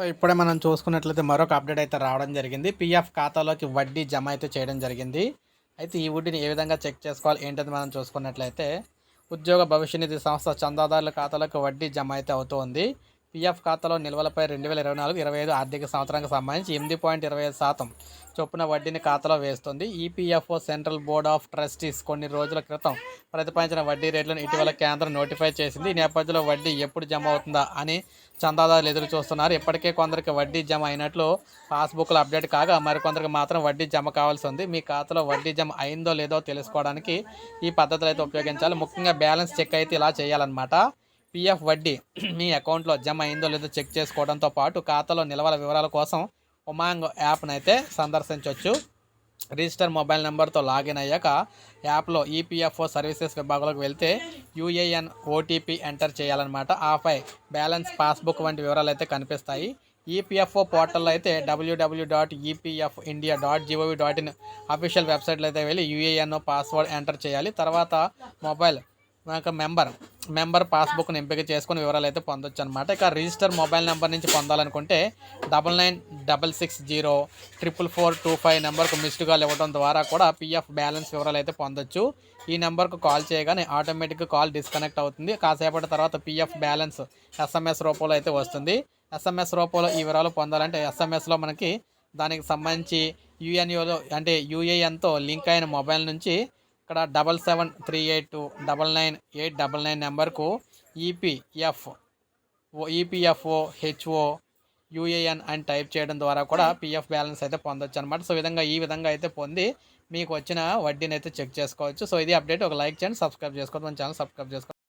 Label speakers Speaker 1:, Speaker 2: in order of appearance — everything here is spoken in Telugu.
Speaker 1: సో ఇప్పుడే మనం చూసుకున్నట్లయితే మరొక అప్డేట్ అయితే రావడం జరిగింది. పిఎఫ్ ఖాతాలోకి వడ్డీ జమ అయితే చేయడం జరిగింది. అయితే ఈ వడ్డీని ఏ విధంగా చెక్ చేసుకోవాలి ఏంటది మనం చూసుకున్నట్లయితే ఉద్యోగ భవిష్య నిధి సంస్థ చందాదారుల ఖాతాలోకి వడ్డీ జమ అయితే అవుతోంది. పిఎఫ్ ఖాతాలో నిల్వలపై రెండు వేల ఇరవై నాలుగు ఇరవై ఐదు ఆర్థిక సంవత్సరానికి సంబంధించి ఎనిమిది పాయింట్ ఇరవై ఐదు శాతం చొప్పున వడ్డీని ఖాతాలో వేస్తుంది. EPFO central board of trustees కొన్ని రోజుల క్రితం ప్రతిపాదించిన వడ్డీ రేట్లను ఇటీవల కేంద్రం నోటిఫై చేసింది. ఈ నేపథ్యంలో వడ్డీ ఎప్పుడు జమ అవుతుందా అని చందాదారులు ఎదురు చూస్తున్నారు. ఇప్పటికే కొందరికి వడ్డీ జమ అయినట్లు పాస్బుక్లు అప్డేట్ కాగా మరికొందరికి మాత్రం వడ్డీ జమ కావాల్సి ఉంది. మీ ఖాతాలో వడ్డీ జమ అయిందో లేదో తెలుసుకోవడానికి ఈ పద్ధతులు అయితే ఉపయోగించాలి. ముఖ్యంగా బ్యాలెన్స్ చెక్ అయితే ఇలా చేయాలన్నమాట. పిఎఫ్ వడ్డీ మీ అకౌంట్లో జమ అయిందో లేదో చెక్ చేసుకోవడంతో పాటు ఖాతాలో నిల్వల వివరాల కోసం ఉమాంగ్ యాప్ను అయితే సందర్శించవచ్చు రిజిస్టర్ మొబైల్ నెంబర్తో లాగిన్ అయ్యాక యాప్లో ఈపీఎఫ్ఓ సర్వీసెస్ విభాగంలోకి వెళ్తే యూఏఎన్ ఓటీపీ ఎంటర్ చేయాలన్నమాట. ఆపై బ్యాలెన్స్ పాస్బుక్ వంటి వివరాలు అయితే కనిపిస్తాయి. ఈపీఎఫ్ఓ పోర్టల్లో అయితే W W dot EPF India dot GOV dot in official వెబ్సైట్లో అయితే వెళ్ళి యూఏఎన్ పాస్వర్డ్ ఎంటర్ చేయాలి. తర్వాత మొబైల్ యొక్క మెంబర్ మెంబర్ పాస్బుక్ని ఎంపిక చేసుకుని వివరాలు అయితే పొందొచ్చు అనమాట ఇక రిజిస్టర్ మొబైల్ నెంబర్ నుంచి పొందాలనుకుంటే double nine double six zero triple four two five నెంబర్కు మిస్డ్ కాల్ ఇవ్వడం ద్వారా కూడా పిఎఫ్ బ్యాలెన్స్ వివరాలు అయితే పొందొచ్చు. ఈ నెంబర్కు కాల్ చేయగానే ఆటోమేటిక్గా కాల్ డిస్కనెక్ట్ అవుతుంది. కాసేపటి తర్వాత పిఎఫ్ బ్యాలెన్స్ ఎస్ఎంఎస్ రూపంలో అయితే వస్తుంది. ఎస్ఎంఎస్ రూపంలో ఈ వివరాలు పొందాలంటే ఎస్ఎంఎస్లో మనకి దానికి సంబంధించి యూఎన్యూలో అంటే యూఏఎన్తో లింక్ అయిన మొబైల్ నుంచి ఇక్కడ double seven three eight two double nine eight double nine నెంబర్కు EPF O EPFO HO UAN అని టైప్ చేయడం ద్వారా కూడా పిఎఫ్ బ్యాలెన్స్ అయితే పొందొచ్చు అనమాట సో విధంగా ఈ విధంగా అయితే పొంది మీకు వచ్చిన వడ్డీని అయితే చెక్ చేసుకోవచ్చు. సో ఇది అప్డేట్. ఒక లైక్ చేయండి సబ్స్క్రైబ్ చేసుకోవద్దు. మన ఛానల్ సబ్స్క్రైబ్ చేసుకోండి